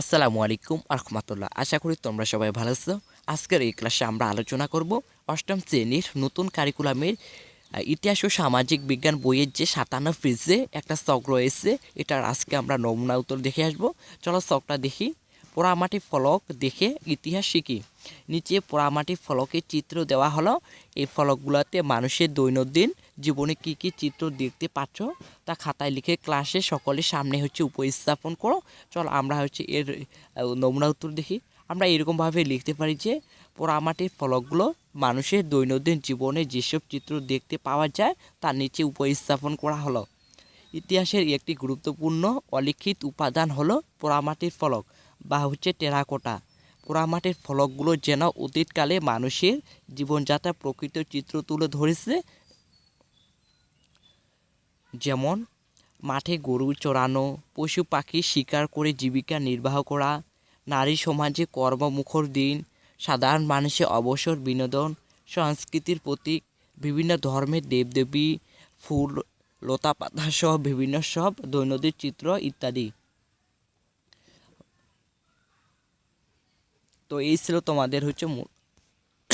আসসালামু আলাইকুম আরহামাতুল্লাহ। আশা করি তোমরা সবাই ভালো আছো। আজকের এই ক্লাসে আমরা আলোচনা করব অষ্টম শ্রেণির নতুন কারিকুলামের ইতিহাস ও সামাজিক বিজ্ঞান বইয়ের যে সাতান্ন পেজে একটা শখ রয়েছে, এটার আজকে আমরা নমুনা উত্তর দেখে আসব। চলো শখটা দেখি। পোড়ামাটি ফলক দেখে ইতিহাস শিখি। নিচে পোড়ামাটি ফলকের চিত্র দেওয়া হলো। এই ফলকগুলোতে মানুষের দৈনন্দিন জীবনে কি কি চিত্র দেখতে পাচ্ছ, তা খাতায় লিখে ক্লাসে সকলের সামনে হচ্ছে উপস্থাপন করো। চল আমরা হচ্ছে এর নমুনা উত্তর দেখি। আমরা এরকমভাবে লিখতে পারি যে, পোড়ামাটির ফলকগুলো মানুষের দৈনন্দিন জীবনে যেসব চিত্র দেখতে পাওয়া যায়, তার নিচে উপস্থাপন করা হলো। ইতিহাসের একটি গুরুত্বপূর্ণ অলিখিত উপাদান হলো পোড়ামাটির ফলক বা হচ্ছে টেরাকোটা। পোড়ামাটির ফলকগুলো যেন অতীতকালে মানুষের জীবনযাত্রার প্রকৃত চিত্র তুলে ধরেছে যেমন, মাঠে গরু চড়ানো, পশু পাখি শিকার করে জীবিকা নির্বাহ করা, নারী সমাজে কর্মমুখর দিন, সাধারণ মানুষের অবসর বিনোদন, সংস্কৃতির প্রতীক, বিভিন্ন ধর্মের দেবদেবী, ফুল লতা পাতা সহ বিভিন্ন সব দৈনন্দিন চিত্র ইত্যাদি। তো এই ছিল তোমাদের হচ্ছে